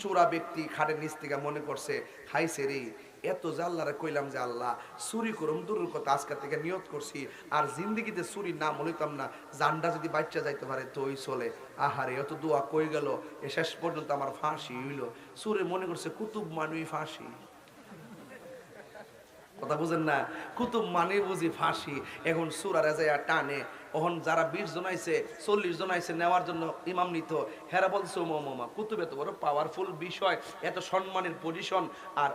চোরা ব্যক্তি খাটের নিচ থেকে মনে করছে খাইছে রে এত যে আল্লাহরে কইলাম যে আল্লাহ, চুরি করুম, দূরের কথা আজকের থেকে নিয়ত করছি, আর জিন্দিগিতে চুরি না মলিতাম না জানটা যদি বাচ্চা যাইতে পারে তো ওই চলে। আহারে, এত দোয়া কই গেল? এ শেষ পর্যন্ত আমার ফাঁসি হইল। সুরে মনে করছে, কুতুব মানুই ফাঁসি। কথা বুঝেন না? কুতুব মানে বুঝি ফাঁসি। এখন সুরারে যায় টানে ওহন যারা বিশ জন আইছে, চল্লিশ জন আইছে, নেওয়ার জন্য ইমাম নিত, হেরা বলছে মোমা কুতুব এত বড় পাওয়ারফুল বিষয়, এত সম্মানের পজিশন আর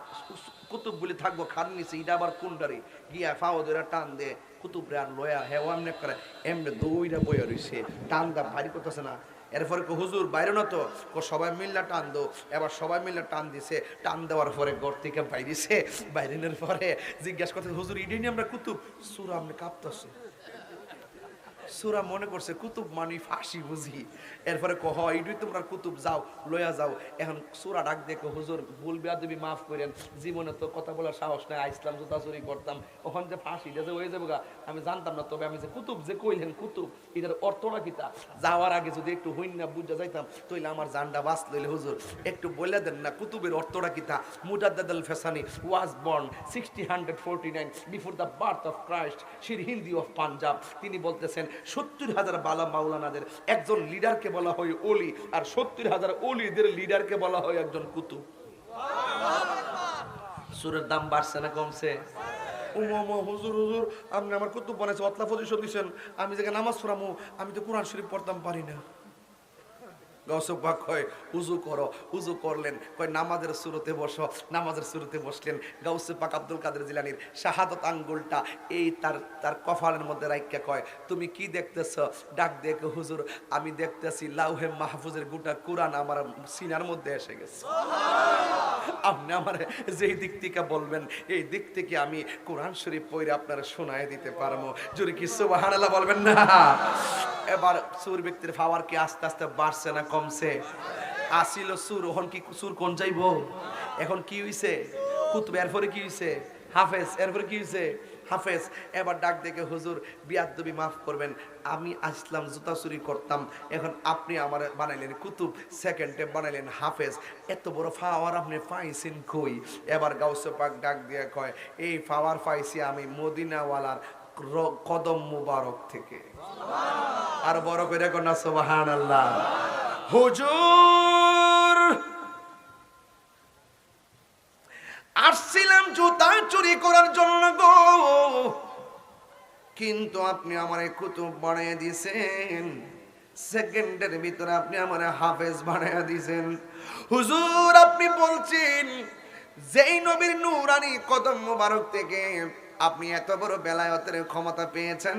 কুতুব বলে থাকব খান নিছে এটা আবার কুন্ডারি গিয়া ফাও ধরে টান দে কুতুব রে আর লয়া হেও এমনি করে, এমনি দইরা বইয়া রইছে, টান দা ভারী করতেছে না। এরপরে কো হুজুর, বাইরে না তো? সবাই মিল্লা টান দো। এবার সবাই মিল্লা টান দিছে, টান দেওয়ার পরে ঘর থেকে বাইরেছে বাইরেনের পরে জিজ্ঞাসা করতে হুজুর, ইডি নিয়ে আমরা কুতুব? সুরা আপনি কাঁপতেছে। সুরা মনে করছে, কুতুব মানি ফাঁসি বুঝি। এরপরে কহ ইডুই তোমরা কুতুব যাও লয়া যাও। এখন সুরা ডাক দেখো হুজুর, ভুল বিয়াদবি মাফ করেন। জীবনে তো কথা বলার সাহস নাই ইসলাম জুতা চুরি করতাম। ওখান যে ফাঁসি যে হয়ে যাব গা, আমি জানতাম না। তবে আমি যে কুতুব যে কইলেন কুতুব, এটার অর্থটা কিতা যাওয়ার আগে যদি একটু হইন না বুঝা যাইতাম, তইলে আমার জানটা বাঁচ লইলে হুজুর। একটু বলে দেন না, কুতুবের অর্থটা কিতা Mujaddid Alf Sani, was born sixty hundred forty nine before the birth of Christ, Sirhindi of Punjab. তিনি বলতেছেন সত্তর হাজার বালা মাওলানাদের, একজন লিডারকে বলা হয় ওলি, আর সত্তর হাজার ওলিদের লিডারকে বলা হয় একজন কুতুব। সুরের দাম বাড়ছে না কমছে? আপনি আমার কুতুব বানাইছি, অতলা পজিশন দিচ্ছেন আমি যেখানে নামাজ পড়ামু, আমি তো কোরআন শরীফ পড়তাম, পারি না। গৌসব কয় উজু করো উজু করলেন কয় নামাজের শুরুতে বসো নামাজের শুরুতে বসলেন পাক আব্দুল কাদের জিলানির শাহাদত আঙ্গুলটা এই তার তার কফালের মধ্যে রাইকা কয় তুমি কি দেখতেছ? ডাক দেখে হুজুর আমি দেখতেছি লাউহে মাহফুজের গোটা কোরআন আমার সিনার মধ্যে এসে গেছে। আপনি আমার যেই দিক থেকে বলবেন এই দিক থেকে আমি কোরআন শরীফ পড়ে আপনারা শোনায় দিতে পারব। যদি কি সুবহানাল্লাহ বলবেন না? এবার সুর ব্যক্তির পাওয়ার কি আস্তে আস্তে বাড়ছে না কমছে? আসিল সুর, এখন কি সুর কোন যাইবো? এখন কি হইছে? কুতুব, এরপরে কি হইছে? হাফেজ, এরপরে কি হইছে? হাফেজ, এবার ডাক দেখে হুজুর বিয়াদ্দবি মাফ করবেন, আমি আসলাম, জুতা চুরি করতাম, এখন আপনি আমার বানাইলেন কুতুব সেকেন্ডে বানাইলেন হাফেজ, এত বড় ফাওয়ার আপনি পাইছেন কই? এবার গাউসে পাক ডাক দিয়ে কয়, এই ফাওয়ার পাইছি আমি মদিনাওয়ালার কদম মুবারক থেকে। আর বড় করে কন্যা সোবাহান আল্লাহ হুজুর, আসছিলাম জুতা চুরি করার জন্য গো। কিন্তু আপনি আমার কুতুব বানিয়ে দিয়েছেন সেকেন্ডের ভিতরে আপনি আমার হাফেজ বানিয়ে দিয়েছেন হুজুর, আপনি বলছেন, যেই নবীর নূরানি কদম মুবারক থেকে আপনি এত বড় বেলায়তের ক্ষমতা পেয়েছেন।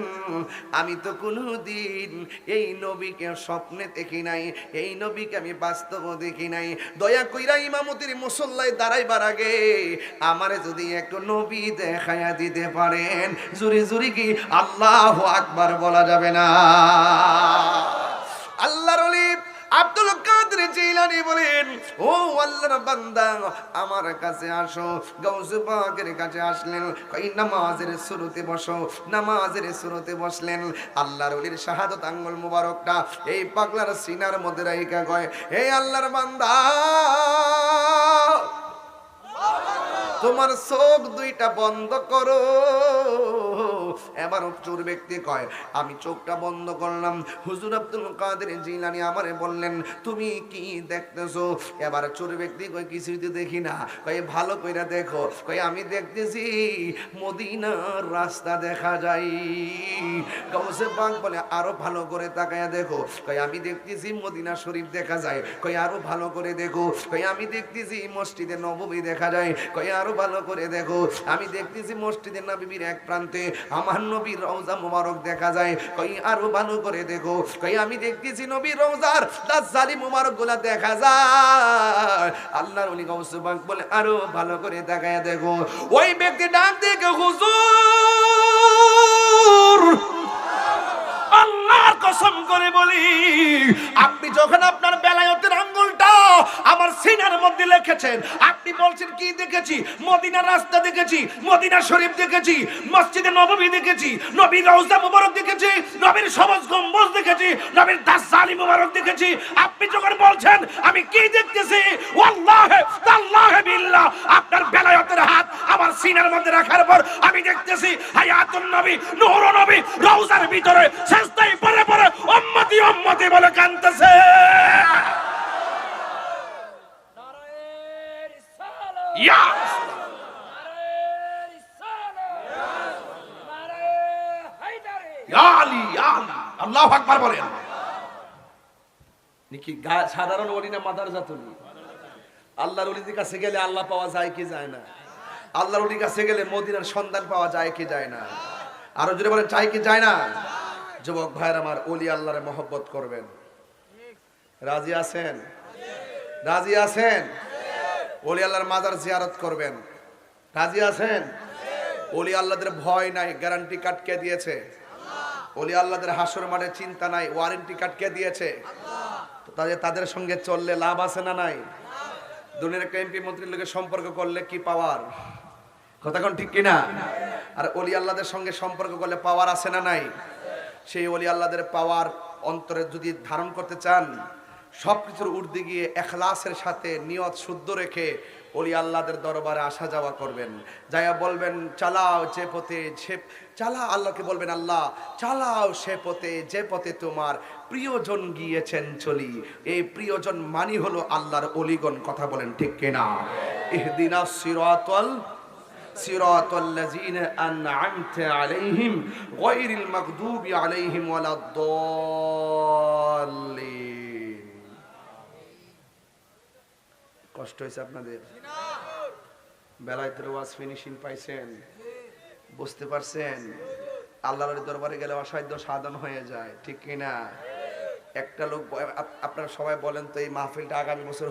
আমি তো কোনোদিন এই নবীকে স্বপ্নে দেখি নাই, এই নবীকে আমি বাস্তব দেখি নাই। দয়া কইরা ইমামতির মুসল্লায় দাঁড়াইবার আগে আমারে যদি একটু নবী দেখায়া দিতে পারেন, জুরি জুরি কি আল্লাহ আকবার বলা যাবে না। আল্লাহর কাদের বলেন, ও আল্লাহর বান্দা, আমার কাছে আসো, গাউসু পাকের কাছে আসলেন, কই নামাজের শুরুতে বসো, নামাজের শুরুতে বসলেন। আল্লাহর ওলির শাহাদত আঙ্গুল মুবারকটা এই পাগলার সিনার মধ্যে রাইকা কয়, হে আল্লাহর বান্দা! তোমার চোখ দুইটা বন্ধ করো। এবার চোর ব্যক্তি কয়, আমি চোখটা বন্ধ করলাম। হুজুর আব্দুল কাদের জিলানি আমারে বললেন, তুমি কি দেখতেছো? এবার চোর ব্যক্তি কয়, কিছুই তো দেখি না। কয়, ভালো কইরা দেখো। কয়, আমি দেখতেছি মদিনার রাস্তা দেখা যায়। গাউসে পাক বলে, আরও ভালো করে তাকায়া দেখো। কয়, আমি দেখতেছি মদিনা শরীফ দেখা যায়। কয়, আরও ভালো করে দেখো। কয়, আমি দেখতেছি মসজিদে নববী দেখা যায়। কয়, আরও ভালো করে দেখো। আমি দেখতেছি মসজিদে নবীর এক প্রান্তে আমার নবীর রওজা মুবারক দেখা যায়। কই, আরও ভালো করে দেখো। কই, আমি দেখতেছি নবীর রওজার দাজ্জালি মুবারকগুলা দেখা যায়। আল্লাহর ওলি গাউসে পাক বলে, আরও ভালো করে দেখায় দেখো। ওই ব্যক্তি ডাক দেখে হুজুর! আল্লাহর কসম করে বলি, আপনি যখন দেখেছেন? আপনি বলছেন, কি দেখেছি? মদিনা রাস্তা দেখেছি, মদিনা শরীফ দেখেছি, মসজিদে নববী দেখেছি নবী রওজা মুবারক দেখেছি, নবীর সবজ গম্বজ দেখেছি, নবীর দাসালি মুবারক দেখেছি। আপনি যখন বলছেন, আমি কি দেখতেছি? ওয়াল্লাহে, তাল্লাহে বিল্লাহ। আপনার বেলায়তের হাত আমার সিনার মধ্যে রাখার পর আমি দেখতেছি, হায়াতুন নবী, নূর নবী, রওজার ভিতরে সেজদায় পরে পরে উম্মতি উম্মতি বলে কাঁদতেছে। ইয়া সন্ধান পাওয়া যায় কি যায় না? আরও বলেন চাই কি যায় না? যুবক ভাইয়ের আমার ওলি আল্লাহরে মহব্বত করবেন। রাজি আছেন? রাজি আছেন? ওলি আল্লাহর মাজার জিয়ারত করবেন। রাজি আছেন? ওলি আল্লাহদের ভয় নাই গ্যারান্টি কার্ড কে দিয়েছে? ওলি আল্লাহদের হাসর মাঠে চিন্তা নাই ওয়ারেন্টি কার্ড কে দিয়েছে? তাদের তাদের সঙ্গে চললে লাভ আছে না নাই? দুনিয়ার একটা এমপি মন্ত্রীর লোকের সম্পর্ক করলে কি পাওয়ার? কথা কোন ঠিক কিনা? আর ওলি আল্লাহদের সঙ্গে সম্পর্ক করলে পাওয়ার আছে না নাই? সেই ওলি আল্লাহদের পাওয়ার অন্তরে যদি ধারণ করতে চান সবকিছুর ঊর্ধ্বে গিয়ে এখলাসের সাথে নিয়ত শুদ্ধ রেখে ওলি আল্লাহদের দরবারে আসা যাওয়া করবেন যাইয়া বলবেন চালাও যে পথে সে চালা আল্লাহকে বলবেন আল্লাহ চালাও সে পথে যে পথে তোমার প্রিয়জন গিয়েছেন চলি এই প্রিয়জন মানি হলো আল্লাহর অলিগণ কথা বলেন ঠিক কিনা ইহদিনা সিরাতাল صراط الذين أنعمت عليهم غير المغضوب عليهم ولا الضالين কষ্ট হয়েছে আপনাদের। বেলায়েতের ওয়াজ ফিনিশিং পাইছেন, বুঝতে পারছেন? আল্লাহর দরবারে গেলে অসাধ্য সাধন হয়ে যায়, ঠিক কিনা? একটা লোক, আপ- আপনারা সবাই বলেন তো এই মাহফিলটা আগামী বছর